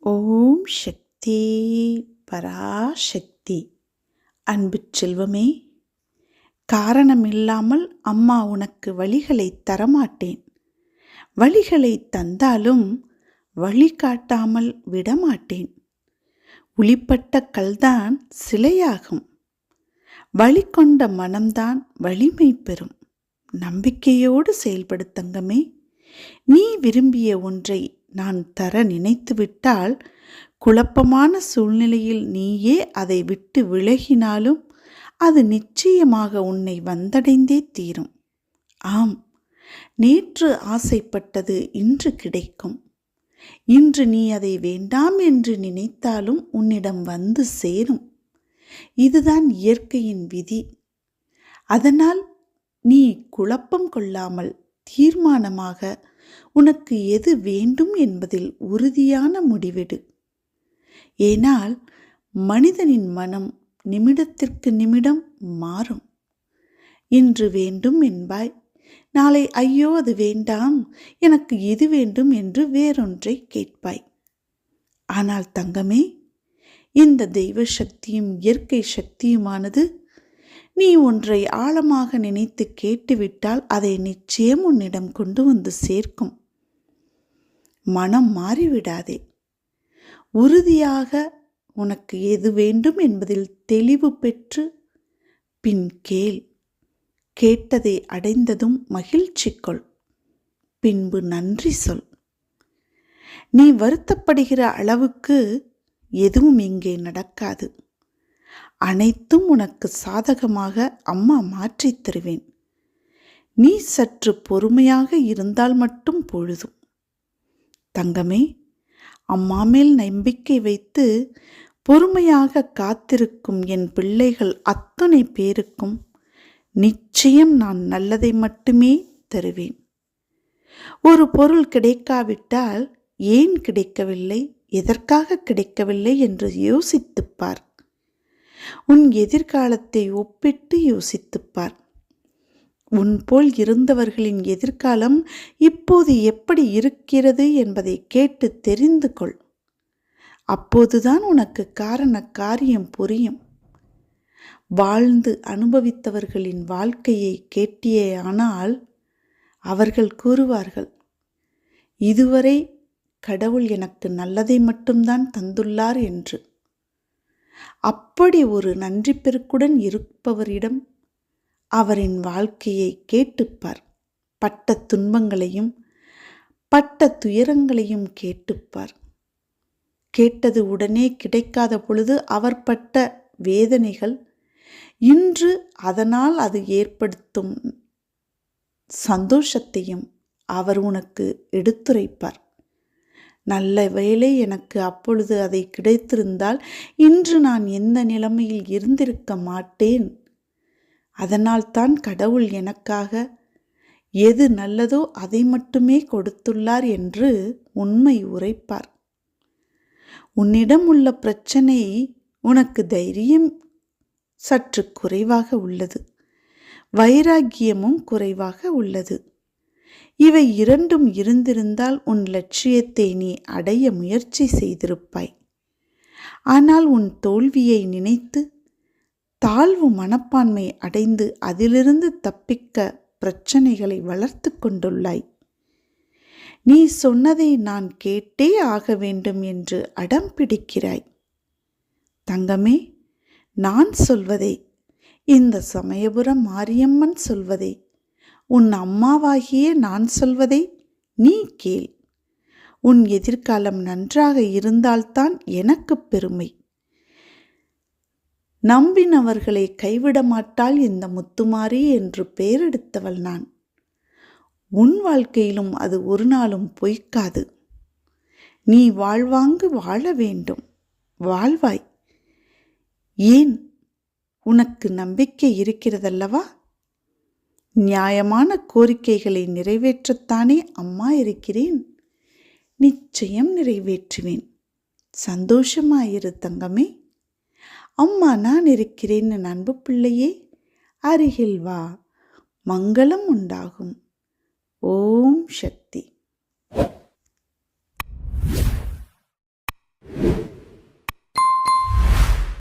ஓம் சக்தி பராசக்தி. அன்பு செல்வமே காரணமில்லாமல் அம்மா உனக்கு வழிகளை தரமாட்டேன். வழிகளை தந்தாலும் வழிகாட்டாமல் விடமாட்டேன். உளிப்பட்ட கல்தான் சிலையாகும். வழி கொண்ட மனம்தான் வலிமை பெறும். நம்பிக்கையோடு செயல்படுத்தங்கமே நீ விரும்பிய ஒன்றை நான் தர நினைத்துவிட்டால் குழப்பமான சூழ்நிலையில் நீயே அதை விட்டு விலகினாலும் அது நிச்சயமாக உன்னை வந்தடைந்தே தீரும். ஆம் நேற்று ஆசைப்பட்டது இன்று கிடைக்கும். இன்று நீ அதை வேண்டாம் என்று நினைத்தாலும் உன்னிடம் வந்து சேரும். இதுதான் இயற்கையின் விதி. அதனால் நீ குழப்பம் கொள்ளாமல் தீர்மானமாக உனக்கு எது வேண்டும் என்பதில் உறுதியான முடிவெடு. ஏனால் மனிதனின் மனம் நிமிடத்திற்கு நிமிடம் மாறும். இன்று வேண்டும் என்பாய் நாளை ஐயோ அது வேண்டாம் எனக்கு இது வேண்டும் என்று வேறொன்றை கேட்பாய். ஆனால் தங்கமே இந்த தெய்வ சக்தியும் இயற்கை சக்தியுமானது நீ ஒன்றை ஆழமாக நினைத்து கேட்டுவிட்டால் அதை நிச்சயம் உன்னிடம் கொண்டு வந்து சேர்க்கும். மனம் மாறிவிடாதே. உறுதியாக உனக்கு எது வேண்டும் என்பதில் தெளிவு பெற்று பின் கேள். கேட்டதை அடைந்ததும் மகிழ்ச்சி கொள். பின்பு நன்றி சொல். நீ வருத்தப்படுகிற அளவுக்கு எதுவும் இங்கே நடக்காது. அனைத்தும் உனக்கு சாதகமாக அம்மா மாற்றித் தருவேன். நீ சற்று பொறுமையாக இருந்தால் மட்டும் பொழுதும். தங்கமே அம்மா மேல் நம்பிக்கை வைத்து பொறுமையாக காத்திருக்கும் என் பிள்ளைகள் அத்தனை பேருக்கும் நிச்சயம் நான் நல்லதை மட்டுமே தருவேன். ஒரு பொருள் கிடைக்காவிட்டால் ஏன் கிடைக்கவில்லை? எதற்காக கிடைக்கவில்லை? என்று யோசித்துப்பார் உன் எதிர்காலத்தை ஒப்பிட்டு யோசித்துப்பார். உன் போல் இருந்தவர்களின் எதிர்காலம் இப்போது எப்படி இருக்கிறது என்பதை கேட்டு தெரிந்து கொள். அப்போதுதான் உனக்கு காரண காரியம் புரியும். வாழ்ந்து அனுபவித்தவர்களின் வாழ்க்கையை கேட்டியே ஆனால் அவர்கள் கூறுவார்கள் இதுவரை கடவுள் எனக்கு நல்லதை மட்டும்தான் தந்துள்ளார் என்று. அப்படி ஒரு நன்றி பெருக்குடன் இருப்பவரிடம் அவரின் வாழ்க்கையை கேட்டுப்பார். பட்ட துன்பங்களையும் பட்ட துயரங்களையும் கேட்டுப்பார். கேட்டது உடனே கிடைக்காத பொழுது அவர் பட்ட வேதனைகள் இன்று அதனால் அது ஏற்படுத்தும் சந்தோஷத்தையும் அவர் உனக்கு எடுத்துரைப்பார். நல்ல வேலை எனக்கு அப்பொழுது அதை கிடைத்திருந்தால் இன்று நான் எந்த நிலைமையில் இருந்திருக்க மாட்டேன். அதனால்தான் கடவுள் எனக்காக எது நல்லதோ அதை மட்டுமே கொடுத்துள்ளார் என்று உண்மை உரைப்பார். உன்னிடம் உள்ள பிரச்சனை உனக்கு தைரியம் சற்று குறைவாக உள்ளது. வைராக்கியமும் குறைவாக உள்ளது. இவை இரண்டும் இருந்திருந்தால் உன் லட்சியத்தை நீ அடைய முயற்சி செய்திருப்பாய். ஆனால் உன் தோல்வியை நினைத்து தாழ்வு மனப்பான்மை அடைந்து அதிலிருந்து தப்பிக்க பிரச்சனைகளை வளர்த்து கொண்டுள்ளாய். நீ சொன்னதை நான் கேட்டே ஆக வேண்டும் என்று அடம் பிடிக்கிறாய். தங்கமே நான் சொல்வதை இந்த சமயபுரம் மாரியம்மன் சொல்வதை உன் அம்மாவாகிய நான் சொல்வதை நீ கேள். உன் எதிர்காலம் நன்றாக இருந்தால்தான் எனக்கு பெருமை. நம்பினவர்களை கைவிட மாட்டாள் இந்த முத்துமாரி என்று பெயரெடுத்தவள் நான். உன் வாழ்க்கையிலும் அது ஒரு நாளும் பொய்க்காது. நீ வாழ்வாங்கு வாழ வேண்டும். வாழ்வாய். ஏன்? உனக்கு நம்பிக்கை இருக்கிறதல்லவா? நியாயமான கோரிக்கைகளை நிறைவேற்றத்தானே அம்மா இருக்கிறேன். நிச்சயம் நிறைவேற்றுவேன். சந்தோஷமாயிரு தங்கமே. அம்மா நான் இருக்கிறேன்னு அன்பு பிள்ளையே. அருகில் வா. மங்களம் உண்டாகும். ஓம் சக்தி.